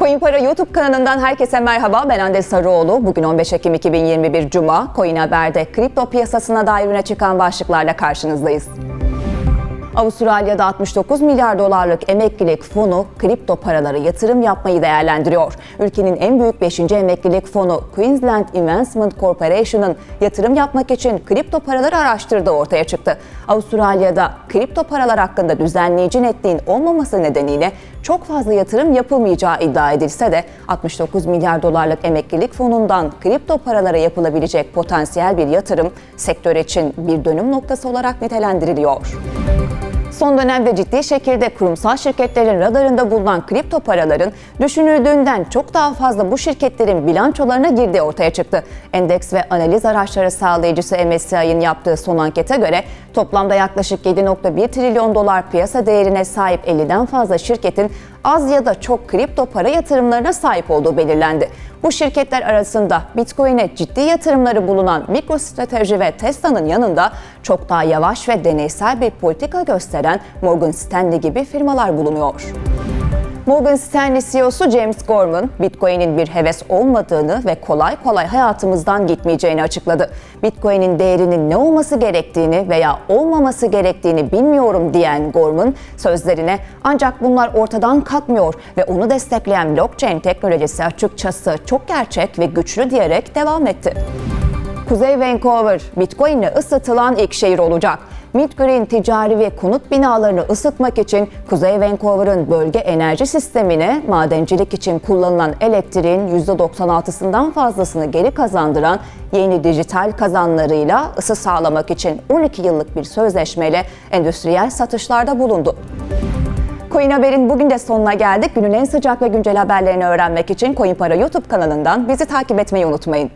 Coin Para YouTube kanalından herkese merhaba. Ben Hande Sarıoğlu. Bugün 15 Ekim 2021 Cuma. Coin Haber'de kripto piyasasına dair öne çıkan başlıklarla karşınızdayız. Avustralya'da 69 milyar dolarlık emeklilik fonu kripto paralara yatırım yapmayı değerlendiriyor. Ülkenin en büyük 5. emeklilik fonu Queensland Investment Corporation'ın yatırım yapmak için kripto paraları araştırdığı ortaya çıktı. Avustralya'da kripto paralar hakkında düzenleyici netliğin olmaması nedeniyle çok fazla yatırım yapılmayacağı iddia edilse de 69 milyar dolarlık emeklilik fonundan kripto paralara yapılabilecek potansiyel bir yatırım sektör için bir dönüm noktası olarak nitelendiriliyor. Son dönemde ciddi şekilde kurumsal şirketlerin radarında bulunan kripto paraların düşünüldüğünden çok daha fazla bu şirketlerin bilançolarına girdiği ortaya çıktı. Endeks ve analiz araçları sağlayıcısı MSCI'nin yaptığı son ankete göre toplamda yaklaşık 7.1 trilyon dolar piyasa değerine sahip 50'den fazla şirketin az ya da çok kripto para yatırımlarına sahip olduğu belirlendi. Bu şirketler arasında Bitcoin'e ciddi yatırımları bulunan MicroStrategy ve Tesla'nın yanında çok daha yavaş ve deneysel bir politika gösteren Morgan Stanley gibi firmalar bulunuyor. Morgan Stanley CEO'su James Gorman, Bitcoin'in bir heves olmadığını ve kolay kolay hayatımızdan gitmeyeceğini açıkladı. Bitcoin'in değerinin ne olması gerektiğini veya olmaması gerektiğini bilmiyorum diyen Gorman sözlerine ancak bunlar ortadan kalkmıyor ve onu destekleyen blockchain teknolojisi açıkçası çok gerçek ve güçlü diyerek devam etti. Kuzey Vancouver, Bitcoin ile ısıtılan ilk şehir olacak. Midgreen ticari ve konut binalarını ısıtmak için Kuzey Vancouver'ın bölge enerji sistemine madencilik için kullanılan elektriğin %96'sından fazlasını geri kazandıran yeni dijital kazanlarıyla ısı sağlamak için 12 yıllık bir sözleşmeyle endüstriyel satışlarda bulundu. Coin Haber'in bugün de sonuna geldik. Günün en sıcak ve güncel haberlerini öğrenmek için Coin Para YouTube kanalından bizi takip etmeyi unutmayın.